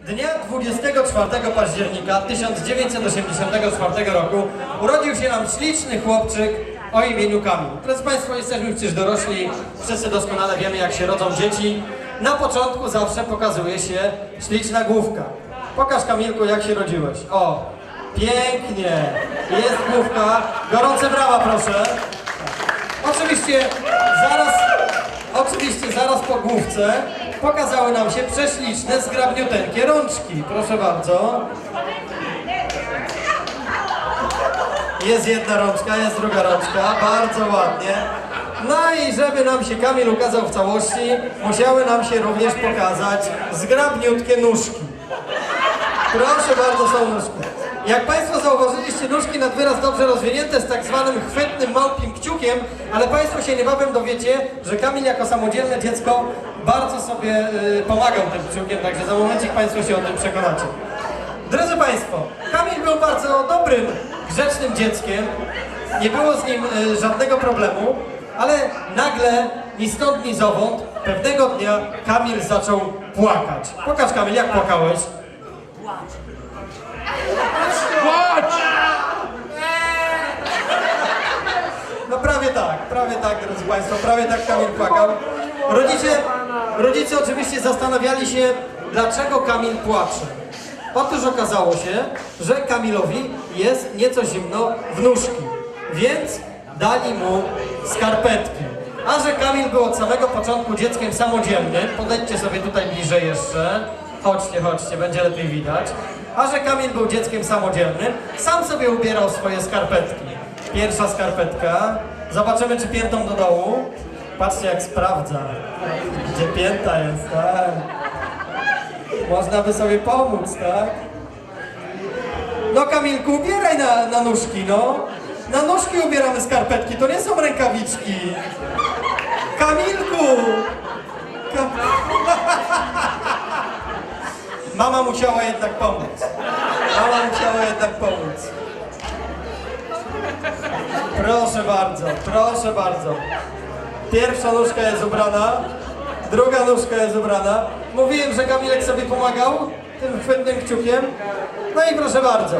Dnia 24 października 1984 roku urodził się nam śliczny chłopczyk o imieniu Kamil. Drodzy Państwo, jesteśmy przecież dorośli, wszyscy doskonale wiemy jak się rodzą dzieci. Na początku zawsze pokazuje się śliczna główka. Pokaż Kamilku jak się rodziłeś. O, pięknie, jest główka. Gorące brawa proszę. Oczywiście zaraz, oczywiście zaraz po główce pokazały nam się prześliczne, zgrabniuteńkie rączki. Proszę bardzo. Jest jedna rączka, jest druga rączka, bardzo ładnie. No i żeby nam się Kamil ukazał w całości, musiały nam się również pokazać zgrabniutkie nóżki. Proszę bardzo, są nóżki. Jak Państwo zauważyliście, nóżki nad wyraz dobrze rozwinięte z tak zwanym chwytnym małpim kciukiem, ale Państwo się niebawem dowiecie, że Kamil jako samodzielne dziecko bardzo sobie y, pomagał tym kciukiem, także za momencik Państwo się o tym przekonacie. Drodzy Państwo, Kamil był bardzo dobrym, grzecznym dzieckiem, nie było z nim y, żadnego problemu, ale nagle, ni stąd, ni zowąd, pewnego dnia Kamil zaczął płakać. Pokaż Kamil, jak płakałeś? No prawie tak, drodzy Państwo, prawie tak Kamil płakał. Rodzice, rodzice oczywiście zastanawiali się, dlaczego Kamil płacze. Otóż okazało się, że Kamilowi jest nieco zimno w nóżki, więc dali mu skarpetki. A że Kamil był od samego początku dzieckiem samodzielnym, podejdźcie sobie tutaj bliżej jeszcze, chodźcie, chodźcie, będzie lepiej widać. A że Kamil był dzieckiem samodzielnym, sam sobie ubierał swoje skarpetki. Pierwsza skarpetka. Zobaczymy, czy piętą do dołu. Patrzcie, jak sprawdza. Gdzie pięta jest, tak? Można by sobie pomóc, tak? No Kamilku, ubieraj na, na nóżki, no. Na nóżki ubieramy skarpetki, to nie są rękawiczki. Kamilku! Kam... Mama musiała jednak pomóc. Proszę bardzo. Pierwsza nóżka jest ubrana, druga nóżka jest ubrana. Mówiłem, że Kamilek sobie pomagał tym chwytnym kciukiem. No i proszę bardzo.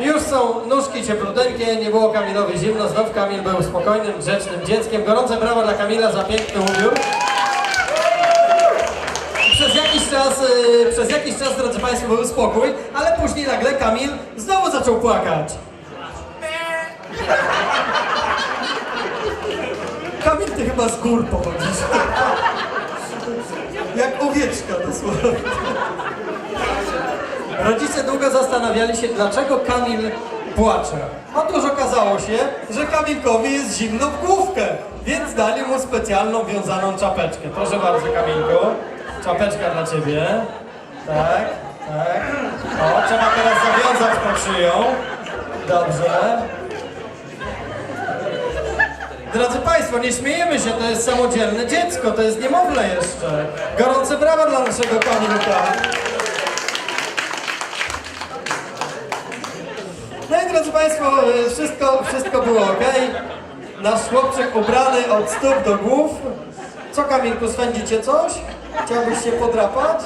Już są nóżki ciepluteńkie, nie było Kamilowi zimno, znów Kamil był spokojnym, grzecznym dzieckiem. Gorące brawa dla Kamila za piękny ubiór. Przez jakiś czas, y, przez jakiś czas, drodzy Państwo, był spokój, ale później nagle Kamil znowu zaczął płakać. Ty chyba z gór pochodzisz. Jak owieczka dosłownie. Rodzice długo zastanawiali się, dlaczego Kamil płacze. Otóż okazało się, że Kamilkowi jest zimno w główkę, więc dali mu specjalną wiązaną czapeczkę. Proszę bardzo, Kamilku. Czapeczka dla ciebie. Tak, tak. O, trzeba teraz zawiązać pod szyją. Dobrze. Drodzy Państwo, nie śmiejemy się, to jest samodzielne dziecko, to jest niemowlę jeszcze. Gorące brawa dla naszego Kamilka. No i drodzy Państwo, y, wszystko, wszystko było ok. Nasz chłopczyk ubrany od stóp do głów. Co Kamilku, swędzicie coś? Chciałbyś się podrapać?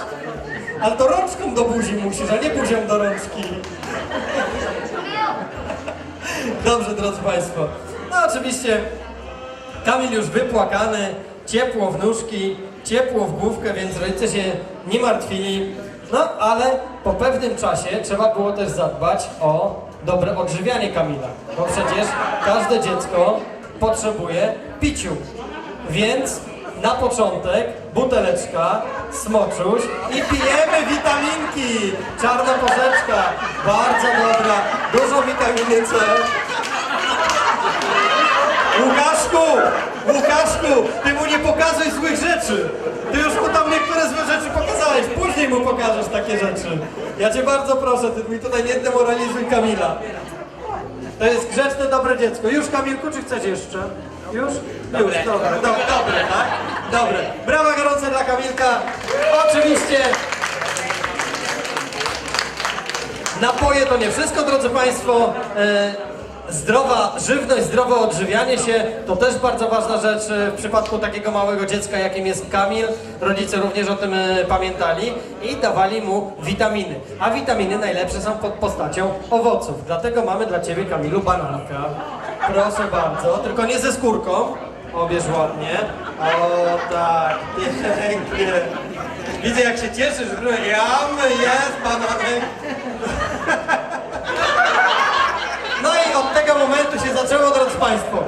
Ale to rączką do buzi musisz, a nie buzią do rączki. Dobrze, drodzy Państwo. No oczywiście Kamil już wypłakany, ciepło w nóżki, ciepło w główkę, więc rodzice się nie martwili. No ale po pewnym czasie trzeba było też zadbać o dobre odżywianie Kamila, bo przecież każde dziecko potrzebuje piciu. Więc na początek buteleczka, smoczuś i pijemy witaminki. Czarna porzeczka, bardzo dobra, dużo witaminy C. Łukaszku! Łukaszku! Ty mu nie pokazuj złych rzeczy! Ty już mu tam niektóre złe rzeczy pokazałeś, później mu pokażesz takie rzeczy. Ja cię bardzo proszę, ty mi tutaj nie demoralizuj Kamila. To jest grzeczne, dobre dziecko. Już Kamilku, czy chcesz jeszcze? Już? Już, dobre, do, dobre, tak? Dobre. Brawa gorące dla Kamilka. Oczywiście Napoje to nie wszystko, drodzy Państwo. Zdrowa żywność, zdrowe odżywianie się to też bardzo ważna rzecz e, w przypadku takiego małego dziecka, jakim jest Kamil. Rodzice również o tym e, pamiętali i dawali mu witaminy. A witaminy najlepsze są pod postacią owoców. Dlatego mamy dla Ciebie, Kamilu, bananka. Proszę bardzo, tylko nie ze skórką. Obierz ładnie. O tak, pięknie. Widzę jak się cieszysz, że jam, jest bananek. No i od tego zaczęło, drodzy Państwo.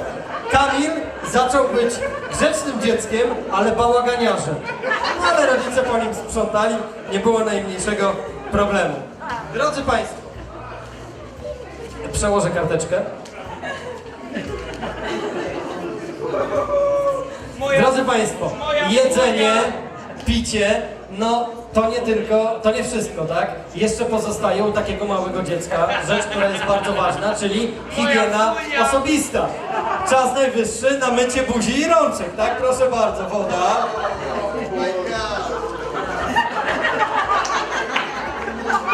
Kamil zaczął być grzecznym dzieckiem, ale bałaganiarzem. No ale rodzice po nim sprzątali, nie było najmniejszego problemu. Drodzy Państwo, przełożę karteczkę. Drodzy Państwo, jedzenie, picie, no to nie tylko, to nie wszystko, tak? Jeszcze pozostaje u takiego małego dziecka rzecz, która jest bardzo ważna, czyli higiena osobista. Czas najwyższy na mycie buzi i rączek, tak? Proszę bardzo, woda.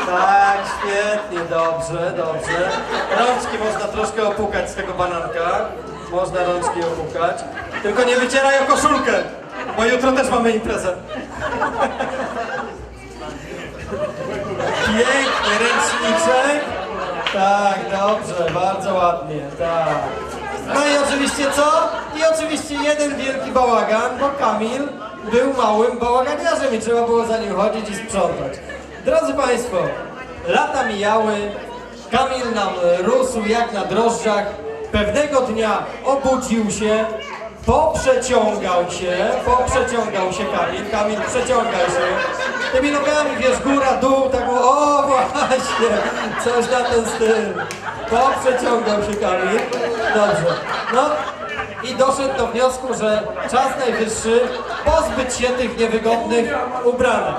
Tak, świetnie, dobrze, dobrze. Rączki można troszkę opukać z tego bananka. Można rączki opukać. Tylko nie wycieraj o koszulkę, bo jutro też mamy imprezę. Piękny ręczniczek. Tak, dobrze, bardzo ładnie, tak. No i oczywiście co? I oczywiście jeden wielki bałagan, bo Kamil był małym bałaganiarzem i trzeba było za nim chodzić i sprzątać. Drodzy Państwo, lata mijały, Kamil nam rósł jak na drożdżach. Pewnego dnia obudził się, poprzeciągał się, poprzeciągał się Kamil, Kamil przeciągał się. Tymi nogami, wiesz, góra, dół, tak było, o właśnie, coś na ten styl. Poprzeciągał się Kamil, dobrze. No i doszedł do wniosku, że czas najwyższy pozbyć się tych niewygodnych ubranek.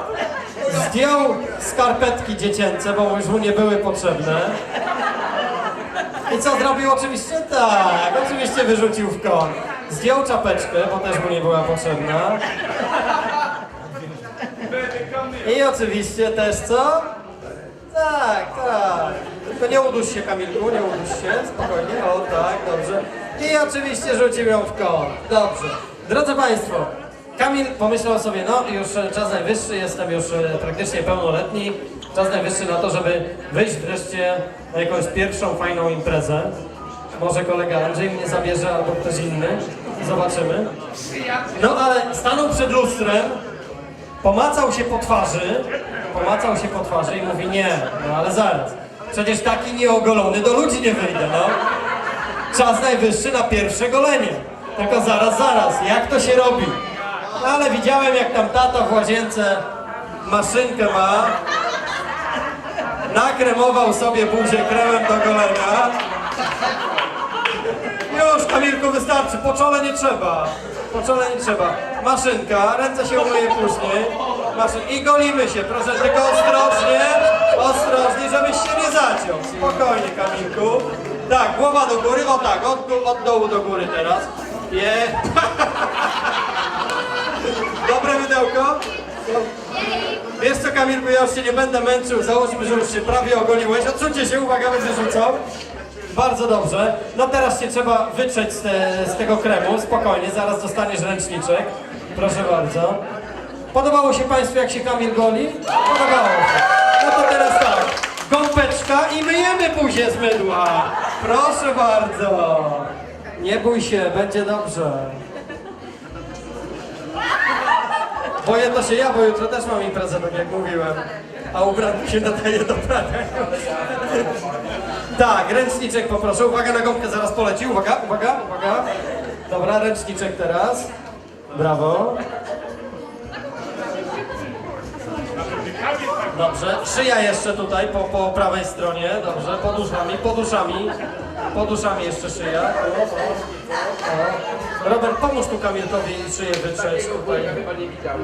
Zdjął skarpetki dziecięce, bo już mu nie były potrzebne. I co zrobił oczywiście? Tak, oczywiście wyrzucił w kąt. Zdjął czapeczkę, bo też mu nie była potrzebna. I oczywiście też co? Tak, tak. Tylko nie uduś się Kamilku, nie uduś się, spokojnie, o tak, dobrze. I oczywiście rzucił ją w kąt. Dobrze. Drodzy Państwo, Kamil pomyślał sobie, no już czas najwyższy, jestem już e, praktycznie pełnoletni, czas najwyższy na to, żeby wyjść wreszcie na jakąś pierwszą fajną imprezę. Może kolega Andrzej mnie zabierze albo ktoś inny, zobaczymy. No ale stanął przed lustrem, pomacał się po twarzy, pomacał się po twarzy i mówi nie, no ale zaraz, przecież taki nieogolony do ludzi nie wyjdę, no. Czas najwyższy na pierwsze golenie. Tylko zaraz, zaraz, jak to się robi? No, ale widziałem jak tam tata w łazience maszynkę ma, nakremował sobie buzię kremem do golenia. Kamilku, wystarczy, po czole nie trzeba. Po czole nie trzeba. Maszynka, ręce się umyje później. Maszyn... I golimy się, proszę, tylko ostrożnie, ostrożnie, żebyś się nie zaciął. Spokojnie, Kamilku. Tak, głowa do góry, o tak, od, od dołu do góry teraz. Je. Dobre mydełko? Wiesz co Kamilku, ja już się nie będę męczył, załóżmy, że już się prawie ogoliłeś. Odsuńcie się, uwaga, będzie rzucał. Bardzo dobrze. No teraz się trzeba wytrzeć z, te, z tego kremu, spokojnie, zaraz dostaniesz ręczniczek. Proszę bardzo. Podobało się Państwu, jak się Kamil goli? Podobało się. No to teraz tak, gąbeczka i myjemy buzię z mydła. Proszę bardzo. Nie bój się, będzie dobrze. Boję to się ja, bo jutro też mam imprezę, tak jak mówiłem. A ubranku się nadaje do prania. Tak, ręczniczek poproszę. Uwaga, na gąbkę zaraz poleci. Uwaga, uwaga, uwaga. Dobra, ręczniczek teraz. Brawo. Dobrze, szyja jeszcze tutaj po, po prawej stronie, dobrze, poduszami, poduszami, poduszami jeszcze szyja. Robert, pomóż tu Kamilkowi szyję wytrzeć tutaj.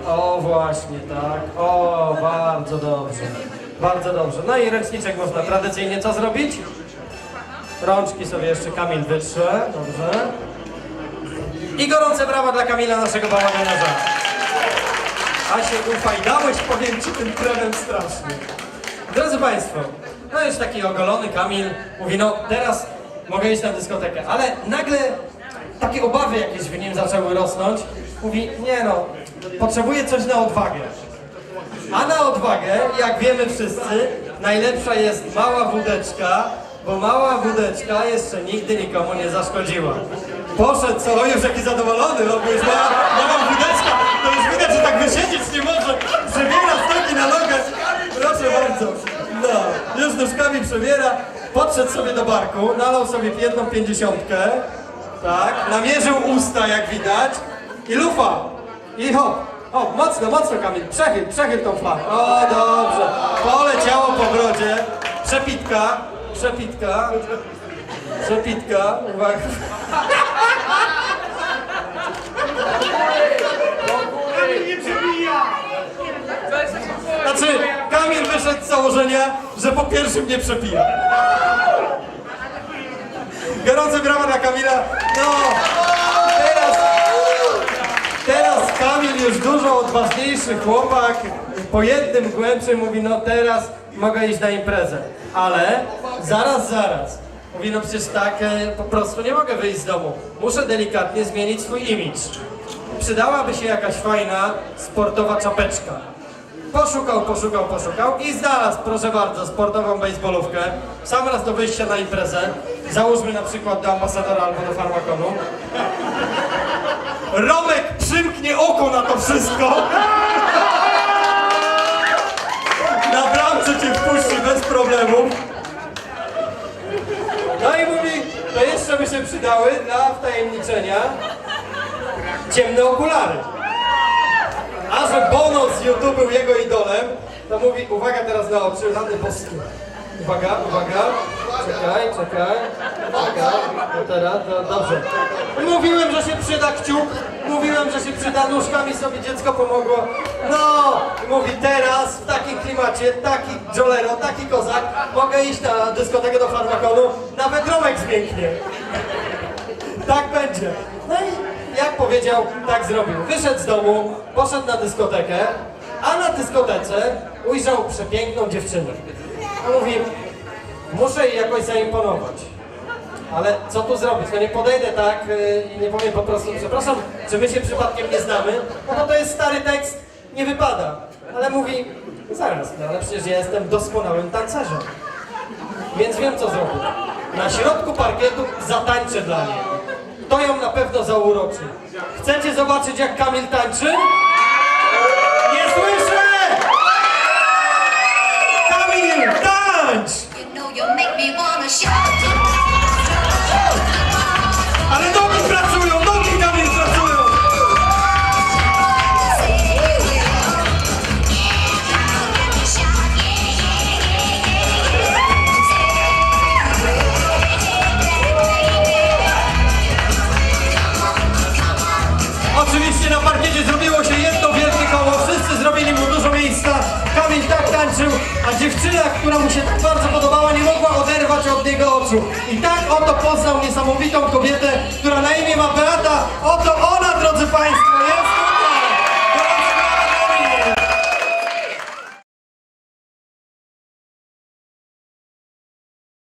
O, właśnie, tak. O, bardzo dobrze. Bardzo dobrze. No i ręczniczek można tradycyjnie co zrobić? Rączki sobie jeszcze Kamil wytrze, dobrze. I gorące brawa dla Kamila, naszego bałaganiarza. A się ufajdałeś, powiem ci, tym kremem strasznie. Drodzy Państwo, no już taki ogolony Kamil mówi, no teraz mogę iść na dyskotekę. Ale nagle takie obawy jakieś w nim zaczęły rosnąć. Mówi, nie no, potrzebuję coś na odwagę. A na odwagę, jak wiemy wszyscy, najlepsza jest mała wódeczka, bo mała wódeczka jeszcze nigdy nikomu nie zaszkodziła. Poszedł co, o już jaki zadowolony, no bo już ma mała wódeczka, to już widać, że tak wysiedzieć nie może, przebiera stoki na nogę. Proszę bardzo, no, już nóżkami przebiera, podszedł sobie do barku, nalał sobie jedną pięćdziesiątkę, tak, namierzył usta jak widać i lufa, i hop, o, mocno, mocno Kamil, przechyl, przechyl tą flachę. O, dobrze. Poleciało po brodzie. Przepitka, przepitka, przepitka, uwaga. Znaczy, Kamil wyszedł z założenia, że po pierwszym nie przepija. Gorące brawa dla Kamila. No, teraz... Teraz Kamil już dużo odważniejszy chłopak, po jednym głębszym mówi, no teraz mogę iść na imprezę. Ale zaraz, zaraz. Mówi, no przecież tak e, po prostu nie mogę wyjść z domu. Muszę delikatnie zmienić swój imidż. Przydałaby się jakaś fajna, sportowa czapeczka. Poszukał, poszukał, poszukał i znalazł, proszę bardzo, sportową baseballówkę. Sam raz do wyjścia na imprezę. Załóżmy na przykład do ambasadora albo do farmakonu. Romek przymknie oko na to wszystko. Na bramce cię wpuści bez problemu. No i mówi, to jeszcze by się przydały dla wtajemniczenia ciemne okulary. A że Bono z YouTube był jego idolem, to mówi, uwaga teraz na oczy, rany boskie. Uwaga, uwaga, czekaj, czekaj, no teraz, dobrze. Mówiłem, że się przyda kciuk, mówiłem, że się przyda, nóżkami sobie dziecko pomogło. No, mówi teraz w takim klimacie, taki jolero, taki kozak, mogę iść na dyskotekę do farmakonu, nawet Romek zmięknie. Tak będzie. No i jak powiedział, tak zrobił. Wyszedł z domu, poszedł na dyskotekę, a na dyskotece ujrzał przepiękną dziewczynę. A mówi, muszę jej jakoś zaimponować. Ale co tu zrobić? No nie podejdę tak yy, i nie powiem po prostu, przepraszam, czy my się przypadkiem nie znamy? No bo to jest stary tekst, nie wypada. Ale mówi, zaraz, no ale przecież ja jestem doskonałym tancerzem. Więc wiem co zrobię. Na środku parkietu zatańczę dla niej. To ją na pewno zauroczy. Chcecie zobaczyć jak Kamil tańczy? Oczywiście na parkiecie zrobiło się jedno wielkie koło, wszyscy zrobili mu dużo miejsca. Kamil tak tańczył, a dziewczyna, która mu się tak bardzo podobała, nie mogła oderwać od niego oczu. I tak oto poznał niesamowitą kobietę, która na imię ma Beata. Oto ona, drodzy Państwo!